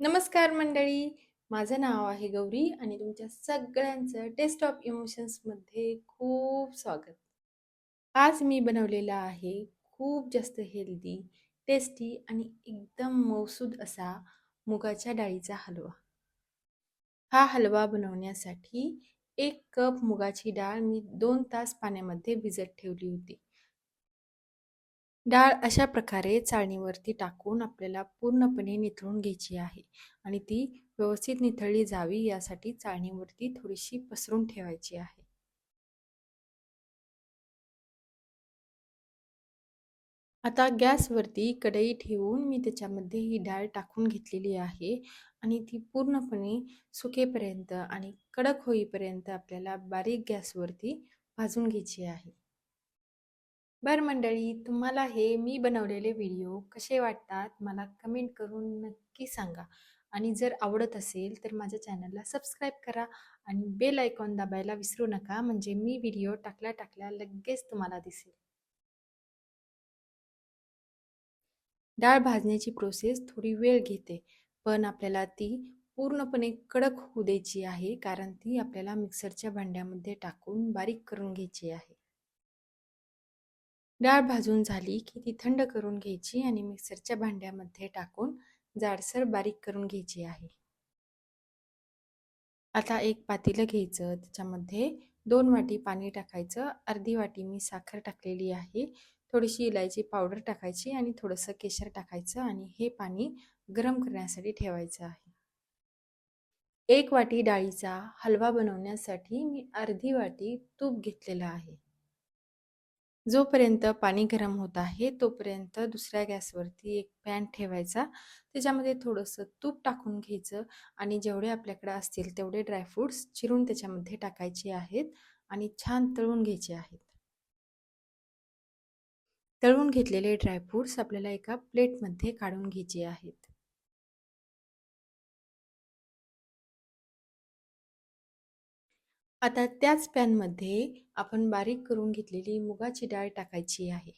नमस्कार मंडळी. माझं नाव आहे गौरी आणि तुमच्या सगळ्यांचं टेस्ट ऑफ इमोशन्समध्ये खूप स्वागत. आज मी बनवलेला आहे खूप जास्त हेल्दी, टेस्टी आणि एकदम मौसूद असा मुगाच्या डाळीचा हलवा. हा हलवा बनवण्यासाठी एक कप मुगाची डाळ मी दोन तास पाण्यामध्ये भिजत ठेवली होती. डाळ अशा प्रकारे चाळणीवरती टाकून आपल्याला पूर्णपणे निथळून घ्यायची आहे. आणि ती व्यवस्थित निथळली जावी यासाठी चाळणीवरती थोडीशी पसरून ठेवायची आहे. आता गॅसवरती कढई ठेवून मी त्याच्यामध्ये ही डाळ टाकून घेतलेली आहे. आणि ती पूर्णपणे सुकेपर्यंत आणि कडक होईपर्यंत आपल्याला बारीक गॅसवरती भाजून घ्यायची आहे. बर मंडळी तुम्हाला हे मी बनवलेले व्हिडिओ कसे वाटतात मला कमेंट करून नक्की सांगा. आणि जर आवडत असेल तर माझ्या चॅनलला सबस्क्राईब करा आणि बेल आयकॉन दाबायला विसरू नका म्हणजे मी व्हिडिओ टाकल्या टाकल्या लगेच तुम्हाला दिसेल. डाळ भाजण्याची प्रोसेस थोडी वेळ घेते पण आपल्याला ती पूर्णपणे कडक होऊ द्यायची आहे कारण ती आपल्याला मिक्सरच्या भांड्यामध्ये टाकून बारीक करून घ्यायची आहे. डाळ भाजून झाली की ती थंड करून घ्यायची आणि मिक्सरच्या भांड्यामध्ये टाकून जाडसर बारीक करून घ्यायची आहे. आता एक पातेलं घ्यायचं. त्याच्यामध्ये दोन वाटी पाणी टाकायचं. अर्धी वाटी मी साखर टाकलेली आहे. थोडीशी इलायची पावडर टाकायची आणि थोडंसं केशर टाकायचं आणि हे पाणी गरम करण्यासाठी ठेवायचं आहे. एक वाटी डाळीचा हलवा बनवण्यासाठी मी अर्धी वाटी तूप घेतलेलं आहे. जोपर्यंत पाणी गरम होत आहे तोपर्यंत दुसऱ्या गॅसवरती एक पॅन ठेवायचा. त्याच्यामध्ये थोडंसं तूप टाकून घ्यायचं आणि जेवढे आपल्याकडे असतील तेवढे ड्रायफ्रूट्स चिरून त्याच्यामध्ये टाकायचे आहेत आणि छान तळून घ्यायचे आहेत. तळून घेतलेले ड्रायफ्रूट्स आपल्याला एका प्लेटमध्ये काढून घ्यायचे आहेत. आता त्याच पॅनमध्ये आपण बारीक करून घेतलेली मुगाची डाळ टाकायची आहे.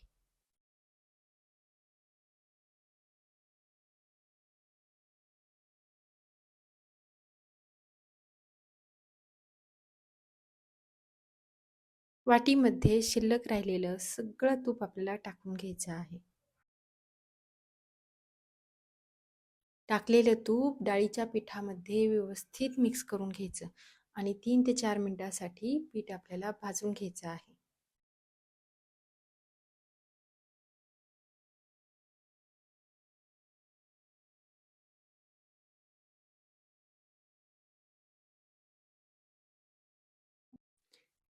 वाटीमध्ये शिल्लक राहिलेलं सगळं तूप आपल्याला टाकून घ्यायचं आहे. टाकलेलं तूप डाळीच्या पिठामध्ये व्यवस्थित मिक्स करून घ्यायचं. आणि तीन ते चार मिनटासाठी पीठ आपल्याला भाजून घ्यायचं आहे.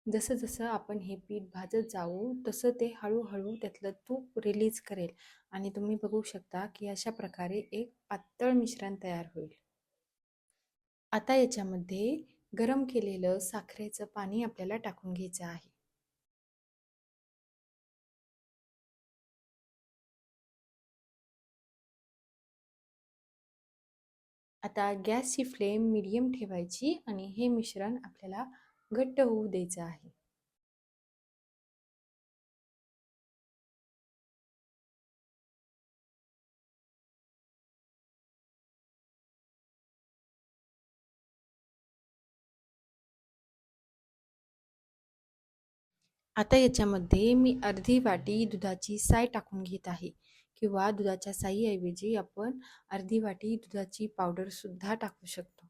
जसं जसं आपण हे पीठ भाजत जाऊ तसं ते हळूहळू त्यातलं तूप रिलीज करेल आणि तुम्ही बघू शकता की अशा प्रकारे एक पातळ मिश्रण तयार होईल. आता याच्यामध्ये गरम केलेलं साखरेचं पाणी आपल्याला टाकून घ्यायचं आहे. आता गॅसची फ्लेम मिडियम ठेवायची आणि हे मिश्रण आपल्याला घट्ट होऊ द्यायचं आहे. आता याच्यामध्ये मी अर्धी वाटी दुधाची साय टाकून घेत आहे किंवा दुधाच्या साईऐवजी आपण अर्धी वाटी दुधाची पावडरसुद्धा टाकू शकतो.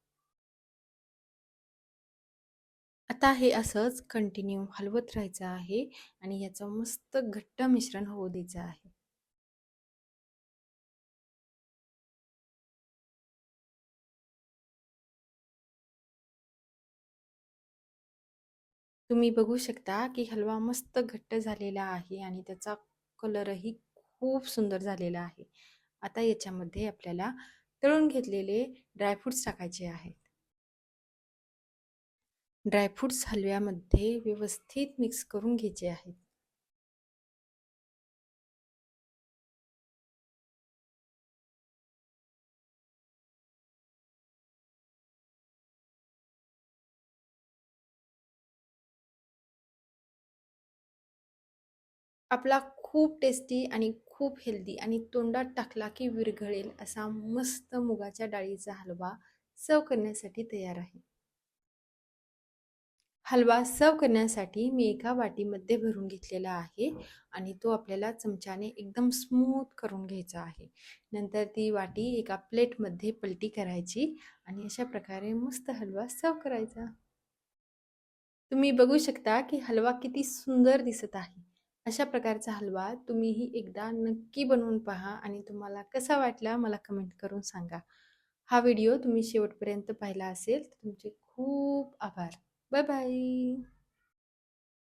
आता हे असंच कंटिन्यू हलवत राहायचं आहे आणि याचं मस्त घट्ट मिश्रण होऊ द्यायचं आहे. तुम्ही बघू शकता की हलवा मस्त घट्ट झालेला आहे आणि त्याचा कलरही खूप सुंदर झालेला आहे. आता याच्यामध्ये आपल्याला तळून घेतलेले ड्रायफ्रूट्स टाकायचे आहेत. ड्रायफ्रूट्स हलव्यामध्ये व्यवस्थित मिक्स करून घ्यायचे आहेत. आपला खूप टेस्टी आणि खूप हेल्दी आणि तोंडात टाकला की विरघळेल असा मस्त मुगाच्या डाळीचा हलवा सर्व करण्यासाठी तयार आहे. हलवा सर्व करण्यासाठी मी एका वाटीमध्ये भरून घेतलेला आहे आणि तो आपल्याला चमच्याने एकदम स्मूथ करून घ्यायचा आहे. नंतर ती वाटी एका प्लेटमध्ये पलटी करायची आणि अशा प्रकारे मस्त हलवा सर्व करायचा. तुम्ही बघू शकता की हलवा किती सुंदर दिसत आहे. अशा प्रकारचा हलवा तुम्हीही एकदा नक्की बनवून पहा आणि तुम्हाला कसा वाटला मला कमेंट करून सांगा. हा व्हिडिओ तुम्ही शेवटपर्यंत पाहिला असेल तर तुमचे खूप आभार. Bye bye